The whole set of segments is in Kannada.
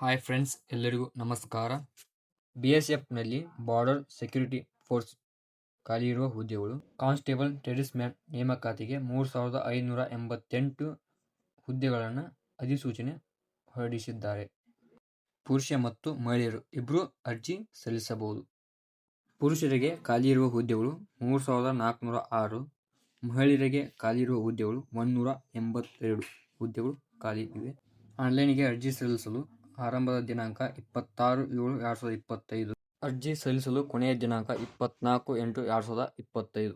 ಹಾಯ್ ಫ್ರೆಂಡ್ಸ್ ಎಲ್ಲರಿಗೂ ನಮಸ್ಕಾರ. ಬಿ ಎಸ್ ಎಫ್ನಲ್ಲಿ ಬಾರ್ಡರ್ ಸೆಕ್ಯೂರಿಟಿ ಫೋರ್ಸ್ ಖಾಲಿ ಇರುವ ಹುದ್ದೆಗಳು. ಕಾನ್ಸ್ಟೇಬಲ್ ಟೆರಿಸ್ ಮ್ಯಾನ್ ನೇಮಕಾತಿಗೆ ಮೂರು ಸಾವಿರದ ಐನೂರ ಎಂಬತ್ತೆಂಟು ಹುದ್ದೆಗಳನ್ನು ಅಧಿಸೂಚನೆ ಹೊರಡಿಸಿದ್ದಾರೆ. ಪುರುಷ ಮತ್ತು ಮಹಿಳೆಯರು ಇಬ್ಬರು ಅರ್ಜಿ ಸಲ್ಲಿಸಬಹುದು. ಪುರುಷರಿಗೆ ಖಾಲಿ ಇರುವ ಹುದ್ದೆಗಳು ಮೂರು ಸಾವಿರದ ನಾಲ್ಕುನೂರ ಆರು, ಮಹಿಳೆಯರಿಗೆ ಖಾಲಿ ಇರುವ ಹುದ್ದೆಗಳು ಒಂದುನೂರ ಎಂಬತ್ತೆರಡು ಹುದ್ದೆಗಳು ಖಾಲಿ ಇವೆ. ಆನ್ಲೈನಿಗೆ ಅರ್ಜಿ ಸಲ್ಲಿಸಲು ಆರಂಭದ ದಿನಾಂಕ ಇಪ್ಪತ್ತಾರು ಏಳು ಎರಡು ಸಾವಿರದ ಇಪ್ಪತ್ತೈದು. ಅರ್ಜಿ ಸಲ್ಲಿಸಲು ಕೊನೆಯ ದಿನಾಂಕ ಇಪ್ಪತ್ನಾಲ್ಕು ಎಂಟು ಎರಡು ಸಾವಿರದ ಇಪ್ಪತ್ತೈದು.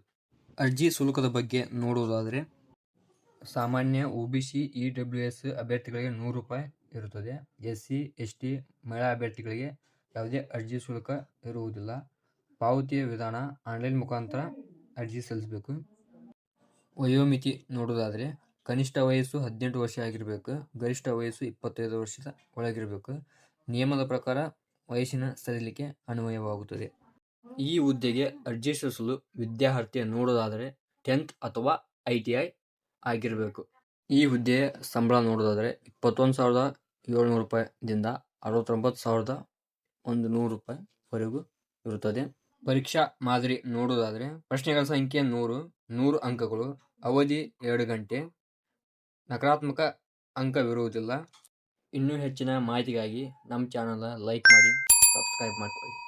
ಅರ್ಜಿ ಶುಲ್ಕದ ಬಗ್ಗೆ ನೋಡುವುದಾದರೆ, ಸಾಮಾನ್ಯ O B C, E W S ಅಭ್ಯರ್ಥಿಗಳಿಗೆ ನೂರು ರೂಪಾಯಿ ಇರುತ್ತದೆ. ಎಸ್ ಸಿ ಎಸ್ ಟಿ ಮಹಿಳಾ ಅಭ್ಯರ್ಥಿಗಳಿಗೆ ಯಾವುದೇ ಅರ್ಜಿ ಶುಲ್ಕ ಇರುವುದಿಲ್ಲ. ಪಾವತಿಯ ವಿಧಾನ ಆನ್ಲೈನ್ ಮುಖಾಂತರ ಅರ್ಜಿ ಸಲ್ಲಿಸಬೇಕು. ವಯೋಮಿತಿ ನೋಡೋದಾದರೆ ಕನಿಷ್ಠ ವಯಸ್ಸು ಹದಿನೆಂಟು ವರ್ಷ ಆಗಿರಬೇಕು, ಗರಿಷ್ಠ ವಯಸ್ಸು ಇಪ್ಪತ್ತೈದು ವರ್ಷದ ಒಳಗಿರಬೇಕು. ನಿಯಮದ ಪ್ರಕಾರ ವಯಸ್ಸಿನ ಸಡಿಲಿಕೆ ಅನ್ವಯವಾಗುತ್ತದೆ. ಈ ಹುದ್ದೆಗೆ ಅರ್ಜಿ ಸಲ್ಲಿಸಲು ವಿದ್ಯಾರ್ಥಿ ನೋಡೋದಾದರೆ ಟೆಂತ್ ಅಥವಾ ಐ ಟಿ ಐ ಆಗಿರಬೇಕು. ಈ ಹುದ್ದೆಯ ಸಂಬಳ ನೋಡೋದಾದರೆ ಇಪ್ಪತ್ತೊಂದು ಸಾವಿರದ ಏಳ್ನೂರು ರೂಪಾಯಿದಿಂದ ಅರವತ್ತೊಂಬತ್ತು ಸಾವಿರದ ಒಂದು ನೂರು ರೂಪಾಯಿವರೆಗೂ ಇರುತ್ತದೆ. ಪರೀಕ್ಷಾ ಮಾದರಿ ನೋಡೋದಾದರೆ ಪ್ರಶ್ನೆಗಳ ಸಂಖ್ಯೆ ನೂರು ನೂರು ಅಂಕಗಳು, ಅವಧಿ ಎರಡು ಗಂಟೆ ನಕಾರಾತ್ಮಕ ಅಂಕವಿರುವುದಿಲ್ಲ. ಇನ್ನೂ ಹೆಚ್ಚಿನ ಮಾಹಿತಿಗಾಗಿ ನಮ್ಮ ಚಾನಲ್ನ ಲೈಕ್ ಮಾಡಿ ಸಬ್ಸ್ಕ್ರೈಬ್ ಮಾಡ್ಕೊಳ್ಳಿ.